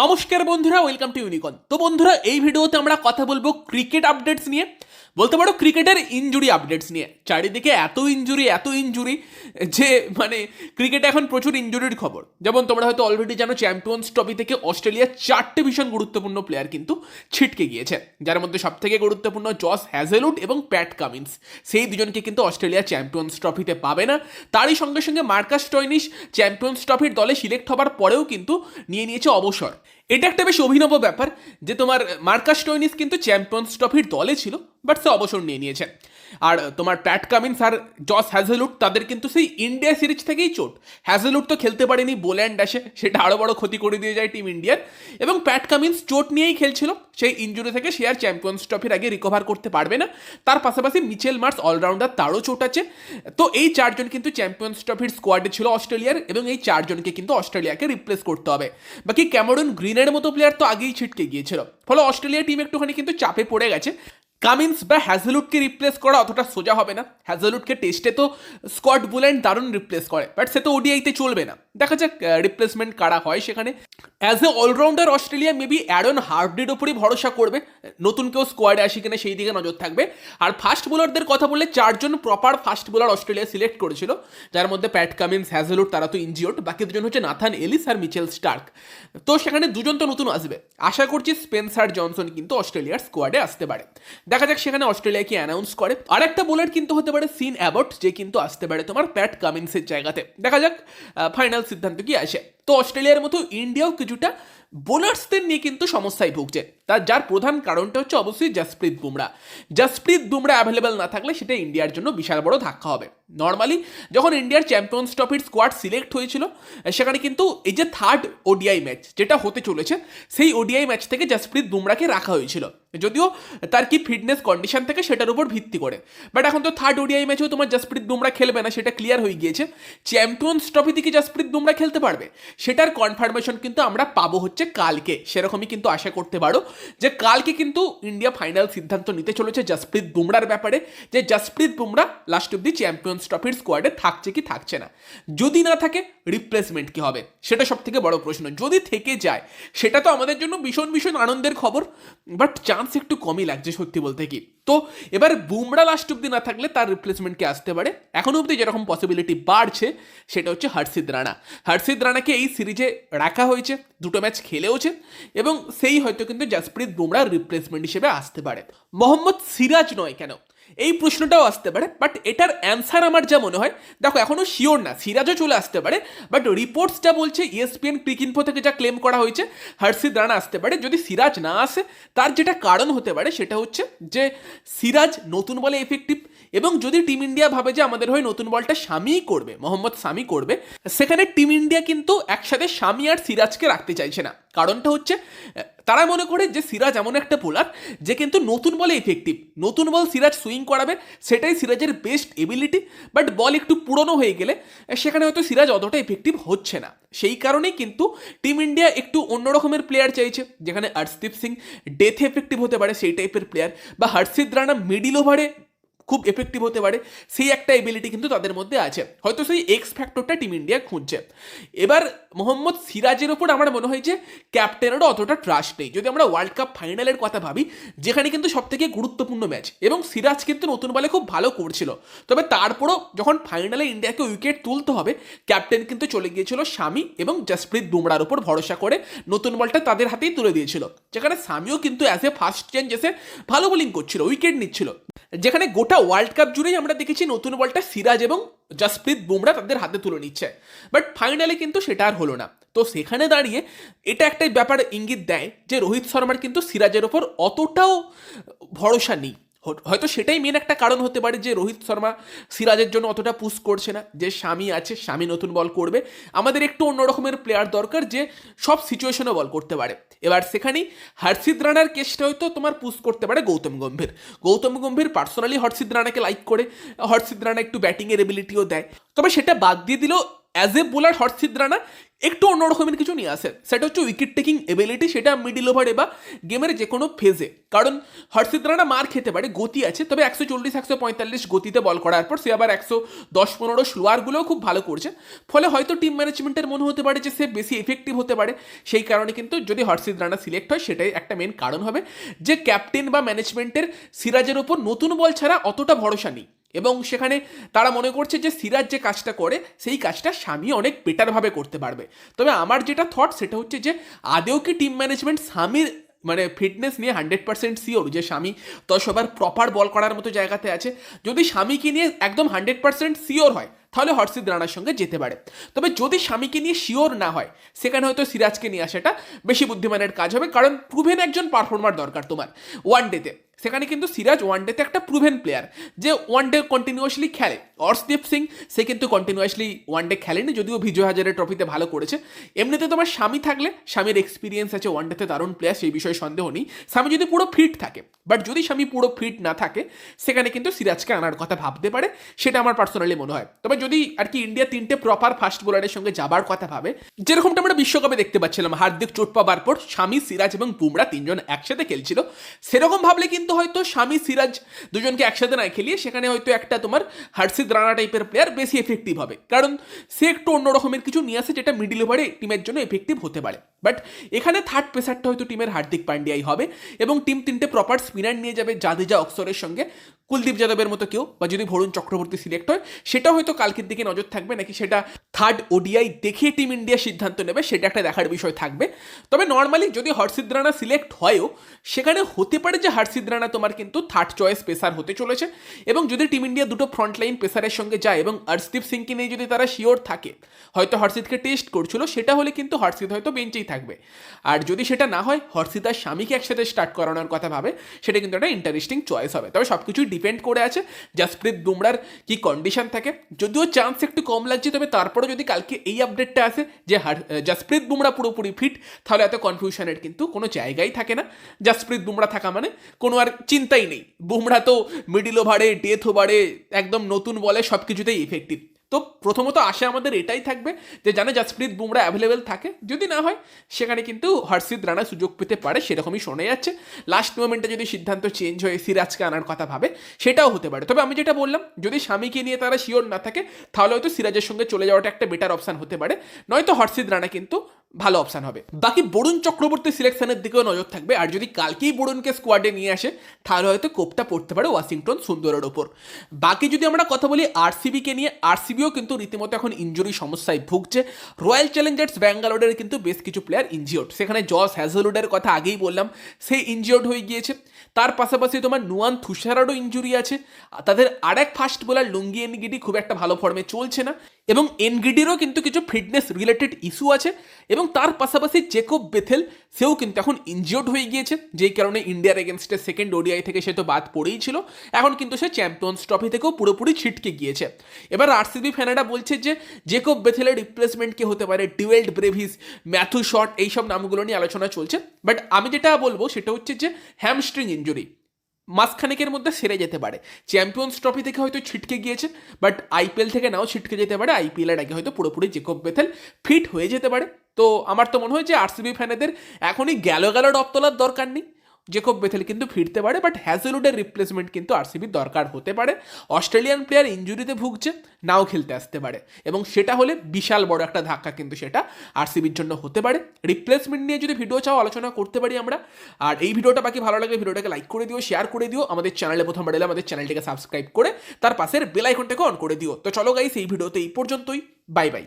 নমস্কার বন্ধুরা welcome to ইউনিকন তো বন্ধুরা, এই ভিডিওতে আমরা কথা বলব ক্রিকেট আপডেটস নিয়ে। বলতে পারো ক্রিকেটের ইনজুরি আপডেটস নিয়ে। চারিদিকে এত ইনজুরি এত ইনজুরি যে মানে ক্রিকেটে এখন প্রচুর ইনজুরির খবর। যেমন তোমরা হয়তো অলরেডি জানো চ্যাম্পিয়ন্স ট্রফি থেকে অস্ট্রেলিয়ার চারটে ভীষণ গুরুত্বপূর্ণ প্লেয়ার কিন্তু ছিটকে গিয়েছে। যার মধ্যে সব থেকে গুরুত্বপূর্ণ জস হ্যাজেলুড এবং প্যাট কামিন্স। সেই দুজনকে কিন্তু অস্ট্রেলিয়া চ্যাম্পিয়ন্স ট্রফিতে পাবে না। তারই সঙ্গে সঙ্গে মার্কাস টয়নিস চ্যাম্পিয়ন্স ট্রফির দলে সিলেক্ট হবার পরেও কিন্তু নিয়ে নিয়েছে অবসর। এটা একটা বেশ অভিনব ব্যাপার যে তোমার মার্কাস টয়নিস কিন্তু চ্যাম্পিয়ন্স ট্রফির দলে ছিল বাট সে অবসর নিয়ে নিয়েছে। আর তোমার প্যাট কামিন্স আর জস হ্যাজেলুট তাদের কিন্তু সেই ইন্ডিয়া সিরিজ থেকেই চোট। হ্যাজেলুট তো খেলতে পারেনি বোল্যান্ড আসে সেটা আরও বড় ক্ষতি করে দিয়ে যায় টিম ইন্ডিয়ার। এবং প্যাট কামিন্স চোট নিয়েই খেলছিল, সেই ইঞ্জুরি থেকে সে আর চ্যাম্পিয়ন্স ট্রফির আগে রিকভার করতে পারবে না। তার পাশাপাশি মিচেল মার্স অলরাউন্ডার তারও চোট আছে। তো এই চারজন কিন্তু চ্যাম্পিয়ন্স ট্রফির স্কোয়াডে ছিল অস্ট্রেলিয়ার, এবং এই চারজনকে কিন্তু অস্ট্রেলিয়াকে রিপ্লেস করতে হবে। বাকি ক্যামেরুন গ্রিনের মতো প্লেয়ার তো আগেই ছিটকে গিয়েছিল। ফলে অস্ট্রেলিয়া টিম একটুখানি কিন্তু চাপে পড়ে গেছে। কামিন্স বা হ্যাজেলুডকে রিপ্লেস করা অতটা সোজা হবে না। হ্যাজেলুডকে টেস্টে তো স্কট বুল্যান্ড দারুণ রিপ্লেস করে বাট সে তো ওডিআইতে চলবে না। দেখা যাক রিপ্লেসমেন্ট কারা হয় সেখানে। As a allrounder Australia maybe Aaron হার্ডের ওপরই ভরসা করবে। নতুন কেউ স্কোয়াডে আসি কিনা সেই দিকে নজর থাকবে। আর ফাস্ট বোলারদের কথা বললে চারজন proper fast bowler Australia select করেছিল। যার মধ্যে প্যাট কামিন্স হ্যাজেলুড তারা তো ইনজিওর্ড বাকি দুজন হচ্ছে নাথান এলিস আর মিচেল স্টার্ক তো সেখানে দুজন তো নতুন আসবে। আশা করছি স্পেন্সার জনসন কিন্তু অস্ট্রেলিয়ার স্কোয়াডে আসতে পারে। দেখা যাক সেখানে অস্ট্রেলিয়া কি অ্যানাউন্স করে। আর একটা বোলার কিন্তু হতে পারে সিন অ্যাবট যে কিন্তু আসতে পারে তোমার প্যাট কামিন্সের জায়গাতে। দেখা যাক ফাইনাল সিদ্ধান্ত কি আসে। তো অস্ট্রেলিয়ার মতো ইন্ডিয়াও কিছুটা বোলার্সদের নিয়ে কিন্তু সমস্যায় ভুগছে। তার যার প্রধান কারণটা হচ্ছে অবশ্যই জাসপ্রীত বুমরা। জাসপ্রীত বুমরা অ্যাভেলেবেল না থাকলে সেটা ইন্ডিয়ার জন্য বিশাল বড় ধাক্কা হবে। নর্মালি যখন ইন্ডিয়ার চ্যাম্পিয়ন্স ট্রফির স্কোয়াড সিলেক্ট হয়েছিল, সেখানে কিন্তু এই যে থার্ড ওডিআই ম্যাচ যেটা হতে চলেছে, সেই ওডিআই ম্যাচ থেকে জাসপ্রীত বুমরাকে রাখা হয়েছিল। যদিও তার কি ফিটনেস কন্ডিশন থেকে সেটার উপর ভিত্তি করে। বাট এখন তো থার্ড ওডিআই ম্যাচেও তোমার জাসপ্রীত বুমরা খেলবে না, সেটা ক্লিয়ার হয়ে গিয়েছে। চ্যাম্পিয়ন্স ট্রফিতে কি জাসপ্রীত বুমরা খেলতে পারবে। সেটার কনফার্মেশন কিন্তু আমরা পাবো হচ্ছে কালকে। সেরকমই কিন্তু আশা করতে পারো যে কালকে কিন্তু ইন্ডিয়া ফাইনাল সিদ্ধান্ত নিতে চলেছে জসপ্রীত বুমরার ব্যাপারে, যে Jasprit Bumrah last of the champions ট্রফির স্কোয়াডে থাকছে কি থাকছে না। যদি না থাকে রিপ্লেসমেন্ট কি হবে? সেটা সব থেকে বড় প্রশ্ন। যদি থেকে যায়, সেটা তো আমাদের জন্য ভীষণ ভীষণ আনন্দের খবর বাট চান্স একটু কমই লাগছে সত্যি বলতে কি। তো এবার বুমরা লাস্ট অব্দি না থাকলে তার রিপ্লেসমেন্ট কে আসতে পারে? এখনও অব্দি যেরকম পসিবিলিটি বাড়ছে, সেটা হচ্ছে হর্ষিদ রানা। হর্ষিদ রানাকে এই সিরিজে রাখা হয়েছে, দুটো ম্যাচ খেলেওছে, এবং সেই হয়তো কিন্তু জাসপ্রীত বুমরার রিপ্লেসমেন্ট হিসেবে আসতে পারে। মোহাম্মদ সিরাজ নয় কেন? এই প্রশ্নটাও আসতে পারে বাট এটার অ্যান্সার আমার যা মনে হয়, দেখো এখনও শিওর না, সিরাজও চলে আসতে পারে বাট রিপোর্টস যা বলছে E ইএসপিএন ক্রিকিনফো থেকে যা ক্লেম করা হয়েছে হর্ষিদ রানা আসতে পারে, যদি সিরাজ না আসে, তার যেটা কারণ হতে পারে সেটা হচ্ছে যে সিরাজ নতুন বলে এফেক্টিভ এবং যদি টিম ইন্ডিয়া ভাবে যে আমাদের হয়ে নতুন বলটা স্বামীই করবে, মোহাম্মদ স্বামী করবে, সেখানে টিম ইন্ডিয়া কিন্তু একসাথে স্বামী আর সিরাজকে রাখতে চাইছে না। কারণটা হচ্ছে, তারা মনে করে যে সিরাজ এমন একটা বোলার যে কিন্তু নতুন বলে এফেক্টিভ নতুন বল সিরাজ সুইং করাবে, সেটাই সিরাজের বেস্ট এবিলিটি বাট বল একটু পুরনো হয়ে গেলে, সেখানে হয়তো সিরাজ অতটা এফেক্টিভ হচ্ছে না। সেই কারণেই কিন্তু টিম ইন্ডিয়া একটু অন্য রকমের প্লেয়ার চাইছে, যেখানে হর্ষদীপ সিং ডেথ এফেক্টিভ হতে পারে সেই টাইপের প্লেয়ার বা হর্ষিদ রানা মিডিল ওভারে খুব এফেক্টিভ হতে পারে, সেই একটা এবিলিটি কিন্তু তাদের মধ্যে আছে। হয়তো সেই এক্স ফ্যাক্টরটা টিম ইন্ডিয়া খুঁজছে। এবার মোহাম্মদ সিরাজের ওপর আমার মনে হয় যে ক্যাপ্টেনেরও অতটা ট্রাস্ট নেই। যদি আমরা ওয়ার্ল্ড কাপ ফাইনালের কথা ভাবি, যেখানে কিন্তু সব থেকে গুরুত্বপূর্ণ ম্যাচ এবং সিরাজ কিন্তু নতুন বলে খুব ভালো করছিল। তবে তারপরও যখন ফাইনালে ইন্ডিয়াকে উইকেট তুলতে হবে ক্যাপ্টেন কিন্তু চলে গিয়েছিল স্বামী এবং জসপ্রীত বুমরার উপর ভরসা করে নতুন বলটা তাদের হাতেই তুলে দিয়েছিল। যেখানে স্বামীও কিন্তু অ্যাজ এ ফার্স্ট চেঞ্জ এসে ভালো বোলিং করছিল উইকেট নিচ্ছিল। যেখানে গোটা ওয়ার্ল্ড কাপ জুড়েই আমরা দেখেছি নতুন বলটা সিরাজ এবং জসপ্রীত বুমরা তাদের হাতে তুলে নিচ্ছে। বাট ফাইনালে কিন্তু সেটা আর হলো না। তো সেখানে দাঁড়িয়ে এটা একটাই ব্যাপার ইঙ্গিত দেয় যে রোহিত শর্মার কিন্তু সিরাজের ওপর অতটাও ভরসা নেই। হয়তো সেটাই মেন একটা কারণ হতে পারে যে রোহিত শর্মা সিরাজের জন্য অতটা পুশ করছে না। যে স্বামী আছে, স্বামী নতুন বল করবে। আমাদের একটু অন্য রকমের প্লেয়ার দরকার যে সব সিচুয়েশনে বল করতে পারে। এবার সেখানেই হর্ষিদ রানার কেসটা হয়তো তোমার পুশ করতে পারে গৌতম গম্ভীর। গৌতম গম্ভীর পার্সোনালি হর্ষিদ রানাকে লাইক করে। হর্ষিদ রানা একটু ব্যাটিংয়ের এবিলিটিও দেয়। তবে সেটা বাদ দিয়ে দিলেও as a bowler Harshit Rana একটু অন্যরকমের কিছু নিয়ে আসে। সেটা হচ্ছে উইকেট টেকিং এবিলিটি সেটা মিডিল ওভারে বা গেমের যে কোনো ফেজে কারণ হর্ষিত রানা মার খেতে পারে, গতি আছে, তবে একশো চল্লিশ, একশো পঁয়তাল্লিশ গতিতে বল করার পর সে আবার একশো দশ পনেরো স্লোয়ারগুলোও খুব ভালো করছে। ফলে হয়তো টিম ম্যানেজমেন্টের মনে হতে পারে যে সে বেশি এফেক্টিভ হতে পারে। সেই কারণে কিন্তু যদি হর্ষিত রানা সিলেক্ট হয়, সেটাই একটা মেন কারণ হবে। যে ক্যাপ্টেন বা ম্যানেজমেন্টের সিরাজের ওপর নতুন বল ছাড়া অতটা ভরসা নেই। এবং সেখানে তারা মনে করছে যে সিরাজ যে কাজটা করে, সেই কাজটা স্বামী অনেক বেটারভাবে করতে পারবে। তবে আমার যেটা থট সেটা হচ্ছে যে, আদেও কি টিম ম্যানেজমেন্ট স্বামীর মানে ফিটনেস নিয়ে হান্ড্রেড পার্সেন্ট শিওর যে স্বামী তো সবার প্রপার বল করার মতো জায়গাতে আছে? যদি স্বামীকে নিয়ে একদম হান্ড্রেড পার্সেন্ট শিওর হয়, তাহলে হর্ষিত রানার সঙ্গে যেতে পারে। তবে যদি স্বামীকে নিয়ে শিওর না হয়, সেখানে হয়তো সিরাজকে নিয়ে আসাটা বেশি বুদ্ধিমানের কাজ হবে, কারণ প্রুভেন একজন পারফর্মার দরকার তোমার। ওয়ান ডেতে সেখানে কিন্তু সিরাজ ওয়ান ডেতে একটা প্রুভেন প্লেয়ার যে ওয়ান ডে কন্টিনিউয়াসলি খেলে। অর্শদীপ সিং, সে কিন্তু কন্টিনিউয়াসলি ওয়ান ডে খেলেনি, যদিও বিজয় হাজারের ট্রফিতে ভালো করেছে। এমনিতে তোমার স্বামী থাকলে, স্বামীর এক্সপিরিয়েন্স আছে ওয়ান ডেতে দারুণ প্লেয়ার সেই বিষয়ে সন্দেহ নেই। স্বামী যদি পুরো ফিট থাকে বাট যদি স্বামী পুরো ফিট না থাকে, সেখানে কিন্তু সিরাজকে আনার কথা ভাবতে পারে, সেটা আমার পার্সোনালি মনে হয়। তবে যদি আর কি ইন্ডিয়া তিনটে প্রপার ফাস্ট বোলারের সঙ্গে যাবার কথা ভাবে, যেরকমটা আমরা বিশ্বকাপে দেখতে পাচ্ছিলাম, হার্দিক চোট পাবার পর স্বামী, সিরাজ এবং বুমরা তিনজন একসাথে খেলছিল, সেরকম ভাবলে কিন্তু হয়তো স্বামী সিরাজ দুজনকে একসাথে না খেলিয়ে সেখানে হয়তো একটা তোমার হার্ষিদ রানা টাইপের প্লেয়ার বেশি এফেক্টিভ হবে। কারণ সে একটু অন্য রকমের কিছু নিয়ে আসে যেটা মিডিল ওভারে টিমের জন্য এফেক্টিভ হতে পারে। বাট এখানে থার্ড পেসারটা হয়তো টিমের হার্দিক পান্ডিয়াই হবে এবং টিম তিনটে প্রপার স্পিনার নিয়ে যাবে জাদেজা অক্সরের সঙ্গে। কুলদীপ যাদবের মতো কেউ বা যদি ভরুণ চক্রবর্তী সিলেক্ট হয় সেটা হয়তো কালকের দিকে নজর থাকবে, নাকি সেটা থার্ড ওডিআই দেখে টিম ইন্ডিয়া সিদ্ধান্ত নেবে, সেটা একটা দেখার বিষয় থাকবে। তবে নর্মালি যদি হর্ষিদ রানা সিলেক্ট হয়ও, সেখানে হতে পারে যে হর্ষিদ রানা তোমার কিন্তু থার্ড চয়েস পেসার হতে চলেছে এবং যদি টিম ইন্ডিয়া দুটো ফ্রন্টলাইন পেসারের সঙ্গে যায় এবং হর্ষদীপ সিংকে নিয়ে যদি তারা শিওর থাকে, হয়তো হর্ষিদকে টেস্ট করছিল, সেটা হলে কিন্তু হর্ষিদ হয়তো বেঞ্চেই থাকবে। আর যদি সেটা না হয় হর্ষিদ আর স্বামীকে একসাথে স্টার্ট করানোর কথা ভাবে, সেটা কিন্তু একটা ইন্টারেস্টিং চয়েস হবে। তবে সব কিছুই ডিপেন্ড করে আছে, জাসপ্রীত বুমরার কি কন্ডিশন থাকে? যদিও চান্স একটু কম লাগছে, তবে তারপরে যদি কালকে এই আপডেটটা আসে যে হার জাসপ্রীত বুমরা পুরোপুরি ফিট তাহলে এত কনফিউশনের কিন্তু কোনো জায়গাই থাকে না। জাসপ্রীত বুমরা থাকা মানে কোনো আর চিন্তাই নেই। বুমরা তো মিডিল ওভারে ডেথ ওভারে একদম নতুন বলে সব কিছুতেই ইফেক্টিভ তো প্রথমত আশা আমাদের এটাই থাকবে যে জানে জাসপ্রীত বুমরা অ্যাভেলেবেল থাকে। যদি না হয়, সেখানে কিন্তু হর্ষিদ রানা সুযোগ পেতে পারে, সেরকমই শোনা যাচ্ছে। লাস্ট মোমেন্টে যদি সিদ্ধান্ত চেঞ্জ হয়ে সিরাজকে আনার কথা ভাবে, সেটাও হতে পারে। তবে আমি যেটা বললাম, যদি স্বামীকে নিয়ে তারা শিওর না থাকে, তাহলে হয়তো সিরাজের সঙ্গে চলে যাওয়াটা একটা বেটার অপশান হতে পারে। নয়তো হর্ষিত রানা কিন্তু ভালো অপশান হবে। বাকি বরুণ চক্রবর্তী সিলেকশনের দিকেও নজর থাকবে। আর যদি কালকেই বরুণকে স্কোয়াডে নিয়ে আসে, তাহলে হয়তো কোপটা পড়তে পারে ওয়াশিংটন সুন্দরের ওপর। বাকি যদি আমরা কথা বলি আরসিবিকে নিয়ে আরসিবিও কিন্তু রীতিমতো এখন ইঞ্জুরি সমস্যায় ভুগছে। রয়্যাল চ্যালেঞ্জার্স ব্যাঙ্গালোরের কিন্তু বেশ কিছু প্লেয়ার ইনজিওর্ড সেখানে জস হ্যাজলউডের কথা আগেই বললাম সেই ইনজিওর্ড হয়ে গিয়েছে। তার পাশাপাশি তোমার নুয়ান থুষারারও ইঞ্জুরি আছে। তাদের আরেক ফাস্ট বোলার লুঙ্গি এনগিডি খুব একটা ভালো ফর্মে চলছে না। এবং এনগিডিরও কিন্তু কিছু ফিটনেস রিলেটেড ইস্যু আছে। এবং তার পাশাপাশি জেকব বেথেল সেও কিন্তু এখন ইনজিওর্ড হয়ে গিয়েছে। যেই কারণে ইন্ডিয়ার এগেনস্টে সেকেন্ড ওডিআই থেকে সে তো বাদ পড়েই ছিল। এখন কিন্তু সে চ্যাম্পিয়ন্স ট্রফি থেকেও পুরোপুরি ছিটকে গিয়েছে। এবার আরসিবি ফ্যানেরা বলছে যে জেকব বেথেলের রিপ্লেসমেন্ট কে হতে পারে? ডুয়েল্ড ব্রেভিস ম্যাথু শট এইসব নামগুলো নিয়ে আলোচনা চলছে। বাট আমি যেটা বলব সেটা হচ্ছে যে হ্যামস্ট্রিং ইঞ্জুরি মাসখানেকের মধ্যে সেরে যেতে পারে। চ্যাম্পিয়ন্স ট্রফি থেকে হয়তো ছিটকে গিয়েছে বাট আইপিএল থেকে নাও ছিটকে যেতে পারে। আইপিএলের আগে হয়তো পুরোপুরি জেকব বেথেল ফিট হয়ে যেতে পারে। তো আমার তো মনে হয় যে আরসিবি ফ্যানেদের এখনই গেল গেল ডপ তোলার দরকার নেই। জেকব বেথেল কিন্তু ফিরতে পারে বাট হ্যাজেলউডের রিপ্লেসমেন্ট কিন্তু আরসিবির দরকার হতে পারে। অস্ট্রেলিয়ান প্লেয়ার ইঞ্জুরিতে ভুগছে, নাও খেলতে আসতে পারে। এবং সেটা হলে বিশাল বড় একটা ধাক্কা কিন্তু সেটা আরসিবির জন্য হতে পারে। রিপ্লেসমেন্ট নিয়ে যদি ভিডিও চাও, আলোচনা করতে পারি আমরা। আর এই ভিডিওটা বাকি ভালো লাগে ভিডিওটাকে লাইক করে দিও শেয়ার করে দিও, আমাদের চ্যানেলে প্রথম বাড়লে আমাদের চ্যানেলটিকে সাবস্ক্রাইব করে, তার পাশের বেল আইকনটাকে অন করে দিও। তো চলো গাইস এই ভিডিওতে এই পর্যন্তই। Bye bye